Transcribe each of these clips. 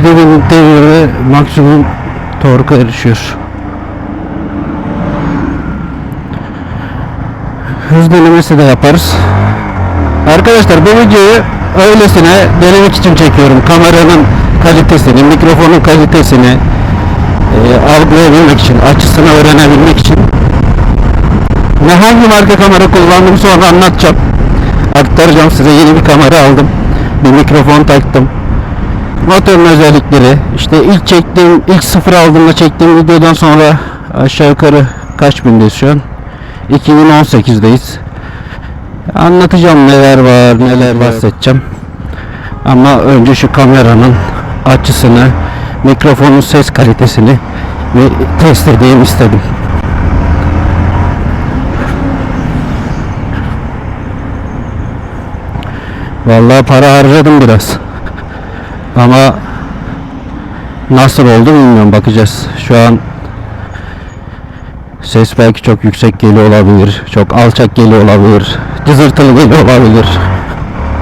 devri maksimum torka erişiyor. Hız denemesi de yaparız. Arkadaşlar bu videoyu öylesine denemek için çekiyorum. Kameranın kalitesini, mikrofonun kalitesini e, algılayabilmek için, açısını öğrenebilmek için. Ne hangi marka kamera kullandım sonra anlatacağım. Aktaracağım size yeni bir kamera aldım. Bir mikrofon taktım. Motorun özellikleri. işte ilk çektiğim, ilk sıfır aldığımda çektiğim videodan sonra aşağı yukarı kaç bindeyiz şu an? 2018'deyiz. Anlatacağım neler var, neler bahsedeceğim. Ama önce şu kameranın açısını, mikrofonun ses kalitesini bir test edeyim istedim. Vallahi para harcadım biraz. Ama nasıl oldu bilmiyorum bakacağız. Şu an ses belki çok yüksek geliyor olabilir. Çok alçak geliyor olabilir. Cızırtılı geliyor olabilir.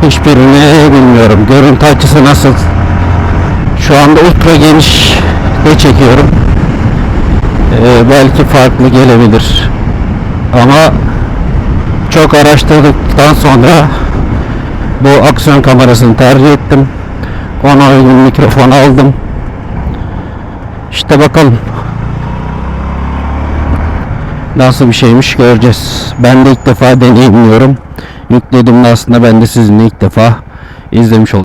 Hiçbirini bilmiyorum. Görüntü açısı nasıl? Şu anda ultra geniş de çekiyorum. Ee, belki farklı gelebilir. Ama çok araştırdıktan sonra bu aksiyon kamerasını tercih ettim. Ona uygun mikrofon aldım. İşte bakalım. Nasıl bir şeymiş göreceğiz. Ben de ilk defa deneyimliyorum. Yüklediğimde aslında ben de sizinle ilk defa izlemiş oldum.